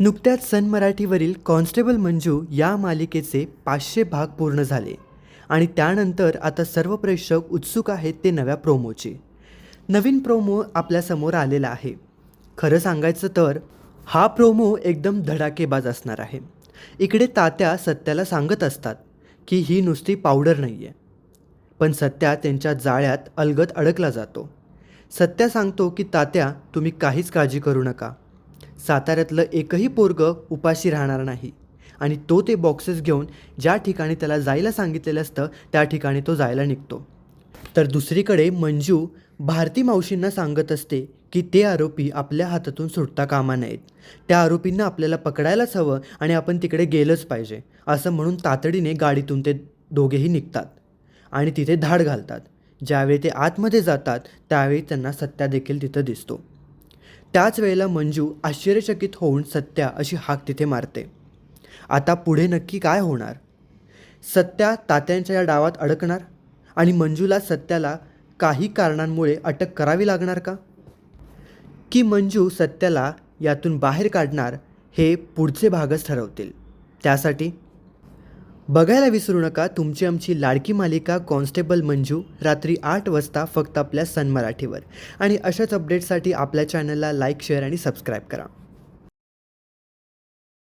नुकत्याच सन मराठीवरील कॉन्स्टेबल मंजू या मालिकेचे पाचशे भाग पूर्ण झाले. आणि त्यानंतर आता सर्व प्रेक्षक उत्सुक आहेत ते नव्या प्रोमोचे. नवीन प्रोमो आपल्यासमोर आलेला आहे. खरं सांगायचं तर हा प्रोमो एकदम धडाकेबाज असणार आहे. इकडे तात्या सत्याला सांगत असतात की ही नुसती पावडर नाही आहे पण सत्या त्यांच्या जाळ्यात अलगद अडकला जातो. सत्या सांगतो की तात्या तुम्ही काहीच काळजी करू नका. साताऱ्यातलं एकही पोरगं उपाशी राहणार नाही. आणि तो ते बॉक्सेस घेऊन ज्या ठिकाणी त्याला जायला सांगितलेलं असतं त्या ठिकाणी तो जायला निघतो. तर दुसरीकडे मंजू भारती मावशींना सांगत असते की ते आरोपी आपल्या हातातून सुटता कामा नयेत. त्या आरोपींना आपल्याला पकडायलाच हवं आणि आपण तिकडे गेलंच पाहिजे असं म्हणून तातडीने गाडीतून ते दोघेही निघतात आणि तिथे धाड घालतात. ज्यावेळी ते आतमध्ये जातात त्यावेळी त्यांना सत्या देखील तिथं दिसतो. त्याच वेळेला मंजू आश्चर्यचकित होऊन सत्या अशी हाक तिथे मारते. आता पुढे नक्की काय होणार? सत्या तात्यांच्या या डावात अडकणार? आणि मंजूला सत्याला काही कारणांमुळे अटक करावी लागणार का? की मंजू सत्याला यातून बाहेर काढणार हे पुढचे भागच ठरवतील. त्यासाठी बघायला विसरू नका तुमची आमची लाडकी मालिका कॉन्स्टेबल मंजू रात्री आठ वाजता फक्त आपल्या सन मराठीवर. आणि अशाच अपडेटसाठी आपल्या चॅनलला लाईक शेअर आणि सबस्क्राईब करा.